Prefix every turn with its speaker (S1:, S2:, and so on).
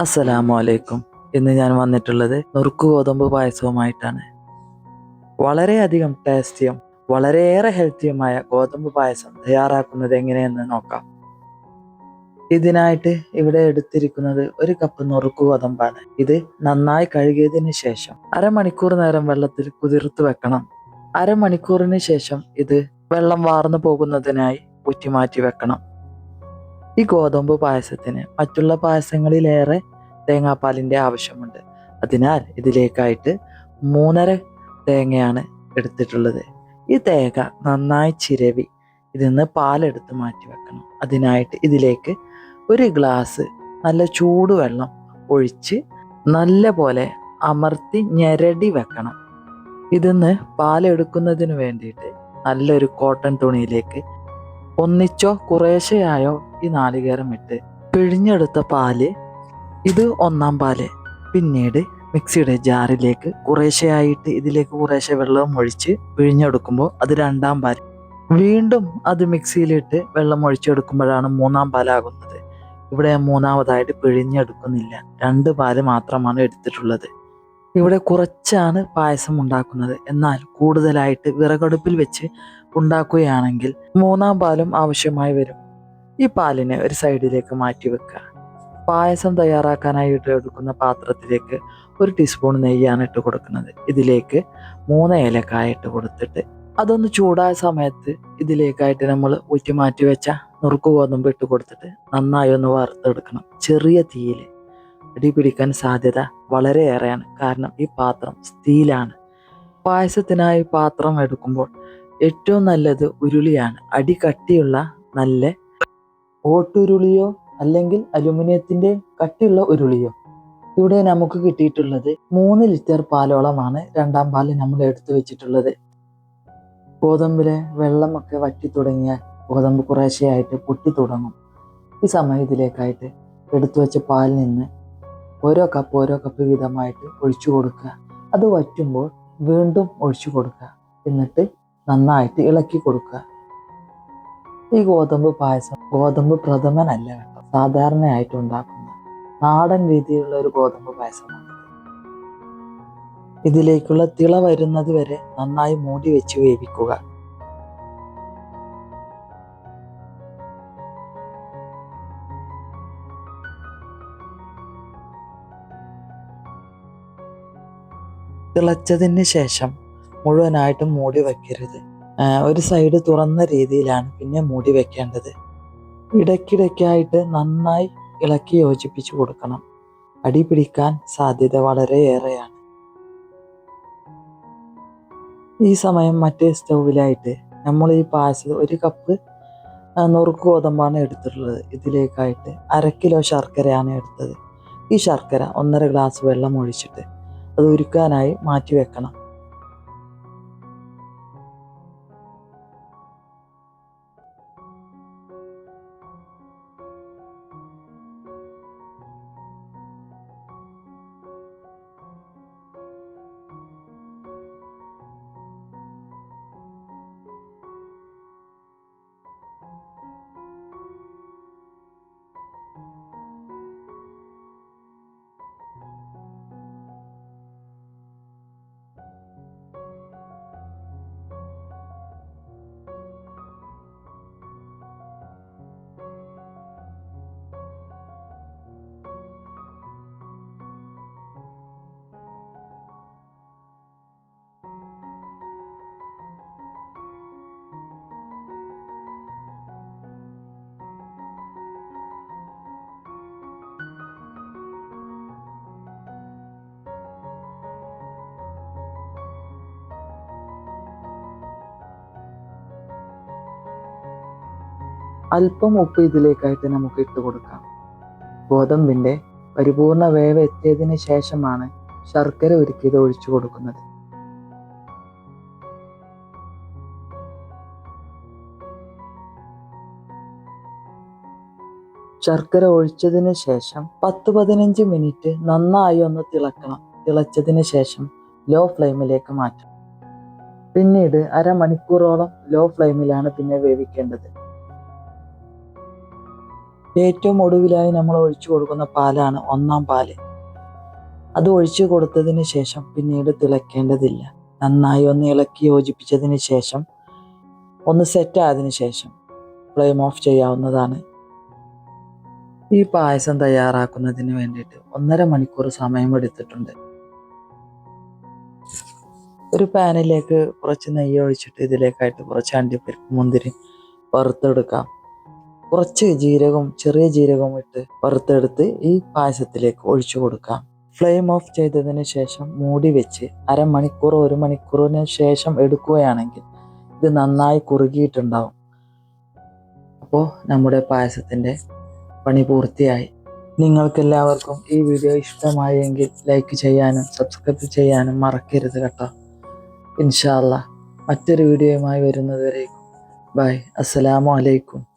S1: അസ്സലാമു അലൈക്കും ഇന്ന് ഞാൻ വന്നിട്ടുള്ളത് നുറുക്ക് ഗോതമ്പ് പായസവുമായിട്ടാണ്. വളരെയധികം ടേസ്റ്റിയും വളരെയേറെ ഹെൽത്തിയുമായ ഗോതമ്പ് പായസം തയ്യാറാക്കുന്നത് എങ്ങനെയെന്ന് നോക്കാം. ഇതിനായിട്ട് ഇവിടെ എടുത്തിരിക്കുന്നത് ഒരു കപ്പ് നുറുക്ക് ഗോതമ്പാണ്. ഇത് നന്നായി കഴുകിയതിന് ശേഷം അരമണിക്കൂർ നേരം വെള്ളത്തിൽ കുതിർത്ത് വെക്കണം. അരമണിക്കൂറിന് ശേഷം ഇത് വെള്ളം വാർന്നു പോകുന്നതിനായി ഊറ്റി മാറ്റി വെക്കണം. ഈ ഗോതമ്പ് പായസത്തിന് മറ്റുള്ള പായസങ്ങളിലേറെ തേങ്ങാപ്പാലിന്റെ ആവശ്യമുണ്ട്. അതിനാൽ ഇതിലേക്കായിട്ട് മൂന്നര തേങ്ങയാണ് എടുത്തിട്ടുള്ളത്. ഈ തേങ്ങ നന്നായി ചിരവി ഇതിൽ നിന്ന് പാലെടുത്ത് മാറ്റി വെക്കണം. അതിനായിട്ട് ഇതിലേക്ക് ഒരു ഗ്ലാസ് നല്ല ചൂടുവെള്ളം ഒഴിച്ച് നല്ല പോലെ അമർത്തി ഞെരടി വെക്കണം. ഇതിന്ന് പാലെടുക്കുന്നതിന് വേണ്ടിയിട്ട് നല്ലൊരു കോട്ടൺ തുണിയിലേക്ക് ഒന്നിച്ചോ കുറേശ്ശെയായോ ഈ നാളികേരം ഇട്ട് പിഴിഞ്ഞെടുത്ത പാൽ ഇത് ഒന്നാം പാൽ പിന്നീട് മിക്സിയുടെ ജാറിലേക്ക് കുറേശ്ശെയായിട്ട് ഇതിലേക്ക് കുറേശ്ശെ വെള്ളവും ഒഴിച്ച് പിഴിഞ്ഞെടുക്കുമ്പോൾ അത് രണ്ടാം പാൽ വീണ്ടും അത് മിക്സിയിലിട്ട് വെള്ളം ഒഴിച്ചെടുക്കുമ്പോഴാണ് മൂന്നാം പാലാകുന്നത്. ഇവിടെ മൂന്നാമതായിട്ട് പിഴിഞ്ഞെടുക്കുന്നില്ല. രണ്ട് പാൽ മാത്രമാണ് എടുത്തിട്ടുള്ളത്. ഇവിടെ കുറച്ചാണ് പായസം ഉണ്ടാക്കുന്നത്. എന്നാൽ കൂടുതലായിട്ട് വിറകടുപ്പിൽ വെച്ച് ഉണ്ടാക്കുകയാണെങ്കിൽ മൂന്നാം പാലും ആവശ്യമായി വരും. ഈ പാലിനെ ഒരു സൈഡിലേക്ക് മാറ്റി വെക്കുക. പായസം തയ്യാറാക്കാനായിട്ട് എടുക്കുന്ന പാത്രത്തിലേക്ക് ഒരു ടീസ്പൂൺ നെയ്യാണ് ഇട്ട് കൊടുക്കുന്നത്. ഇതിലേക്ക് മൂന്ന് ഏലക്കായ ഇട്ട് കൊടുത്തിട്ട് അതൊന്ന് ചൂടായ സമയത്ത് ഇതിലേക്കായിട്ട് നമ്മൾ ഊറ്റി മാറ്റി വെച്ച നുറുക്ക് ഗോതമ്പ് ഇട്ട് കൊടുത്തിട്ട് നന്നായി ഒന്ന് വറുത്തെടുക്കണം. ചെറിയ തീയിൽ അടി പിടിക്കാൻ സാധ്യത വളരെയേറെയാണ്. കാരണം ഈ പാത്രം സ്റ്റീലാണ്. പായസത്തിനായി പാത്രം എടുക്കുമ്പോൾ ഏറ്റവും നല്ലത് ഉരുളിയാണ്. അടി കട്ടിയുള്ള നല്ല ഓട്ടുരുളിയോ അല്ലെങ്കിൽ അലുമിനിയത്തിന്റെ കട്ടിയുള്ള ഉരുളിയോ. ഇവിടെ നമുക്ക് കിട്ടിയിട്ടുള്ളത് മൂന്ന് ലിറ്റർ പാലോളമാണ്. രണ്ടാം പാൽ നമ്മൾ എടുത്തു വെച്ചിട്ടുള്ളത്. ഗോതമ്പിലെ വെള്ളമൊക്കെ വറ്റി തുടങ്ങിയാൽ ഗോതമ്പ് കുറേശ്ശെയായിട്ട് പൊട്ടി തുടങ്ങും. ഈ സമയത്തിലേക്കായിട്ട് എടുത്തു വെച്ച പാലിൽ നിന്ന് ഓരോ കപ്പ് ഓരോ കപ്പ് വീതമായിട്ട് ഒഴിച്ചു കൊടുക്കുക. അത് വറ്റുമ്പോൾ വീണ്ടും ഒഴിച്ചു കൊടുക്കുക. എന്നിട്ട് നന്നായിട്ട് ഇളക്കി കൊടുക്കുക. ഈ ഗോതമ്പ് പായസം ഗോതമ്പ് പ്രഥമനല്ല സാധാരണയായിട്ട് ഉണ്ടാക്കുന്ന നാടൻ രീതിയിലുള്ള ഒരു ഗോതമ്പ് പായസമാണ്. ഇതിലേക്കുള്ള തിള വരുന്നത് വരെ നന്നായി മൂടി വെച്ച് വേവിക്കുക. തിളച്ചതിന് ശേഷം മുഴുവനായിട്ടും മൂടി വെക്കരുത്. ആ, ഒരു സൈഡ് തുറന്ന രീതിയിലാണ് പിന്നെ മൂടി വെക്കേണ്ടത്. ഇടയ്ക്കിടയ്ക്കായിട്ട് നന്നായി ഇളക്കി യോജിപ്പിച്ചു കൊടുക്കണം. അടി പിടിക്കാൻ സാധ്യത വളരെയേറെയാണ്. ഈ സമയം മറ്റേ സ്റ്റൗവിലായിട്ട് നമ്മൾ ഈ പായസം ഒരു കപ്പ് നുറുക്ക് ഗോതമ്പാണ് എടുത്തിട്ടുള്ളത്. ഇതിലേക്കായിട്ട് അര കിലോ ശർക്കരയാണ് എടുത്തത്. ഈ ശർക്കര ഒന്നര ഗ്ലാസ് വെള്ളം ഒഴിച്ചിട്ട് അത് ഉരുക്കാനായി മാറ്റി വെക്കണം. അല്പം ഉപ്പ് ഇതിലേക്കായിട്ട് നമുക്ക് ഇട്ട് കൊടുക്കാം. ഗോതമ്പിന്റെ പരിപൂർണ വേവ് എത്തിയതിന് ശേഷമാണ് ശർക്കര ഉരുക്കിയത് ഒഴിച്ചു കൊടുക്കുന്നത്. ശർക്കര ഒഴിച്ചതിന് ശേഷം പത്ത് പതിനഞ്ച് മിനിറ്റ് നന്നായി ഒന്ന് തിളക്കണം. തിളച്ചതിന് ശേഷം ലോ ഫ്ലെയിമിലേക്ക് മാറ്റാം പിന്നീട് അരമണിക്കൂറോളം ലോ ഫ്ലെയിമിലാണ് പിന്നെ വേവിക്കേണ്ടത്. ഏറ്റവും ഒടുവിലായി നമ്മൾ ഒഴിച്ചു കൊടുക്കുന്ന പാലാണ് ഒന്നാം പാൽ. അത് ഒഴിച്ചു കൊടുത്തതിന് ശേഷം പിന്നീട് തിളക്കേണ്ടതില്ല. നന്നായി ഒന്ന് ഇളക്കി യോജിപ്പിച്ചതിന് ശേഷം ഒന്ന് സെറ്റ് ആയതിനു ശേഷം ഫ്ലെയിം ഓഫ് ചെയ്യാവുന്നതാണ്. ഈ പായസം തയ്യാറാക്കുന്നതിന് വേണ്ടിയിട്ട് ഒന്നര മണിക്കൂർ സമയം എടുത്തിട്ടുണ്ട്. ഒരു പാനിലേക്ക് കുറച്ച് നെയ്യ് ഒഴിച്ചിട്ട് ഇതിലേക്കായിട്ട് കുറച്ച് അണ്ടിപ്പരിപ്പ് മുന്തിരി വറുത്തെടുക്കാം. കുറച്ച് ജീരകം ചെറിയ ജീരകം ഇട്ട് വറുത്തെടുത്ത് ഈ പായസത്തിലേക്ക് ഒഴിച്ചു കൊടുക്കാം. ഫ്ലെയിം ഓഫ് ചെയ്തതിന് ശേഷം മൂടി വെച്ച് അരമണിക്കൂർ ഒരു മണിക്കൂറിന് ശേഷം എടുക്കുകയാണെങ്കിൽ ഇത് നന്നായി കുറുകിയിട്ടുണ്ടാവും. അപ്പോൾ നമ്മുടെ പായസത്തിന്റെ പണി പൂർത്തിയായി. നിങ്ങൾക്കെല്ലാവർക്കും ഈ വീഡിയോ ഇഷ്ടമായെങ്കിൽ ലൈക്ക് ചെയ്യാനും സബ്സ്ക്രൈബ് ചെയ്യാനും മറക്കരുത് കേട്ടോ. ഇൻഷാല്ല മറ്റൊരു വീഡിയോയുമായി വരുന്നതുവരെ ബൈ. അസ്സലാമു അലൈക്കും.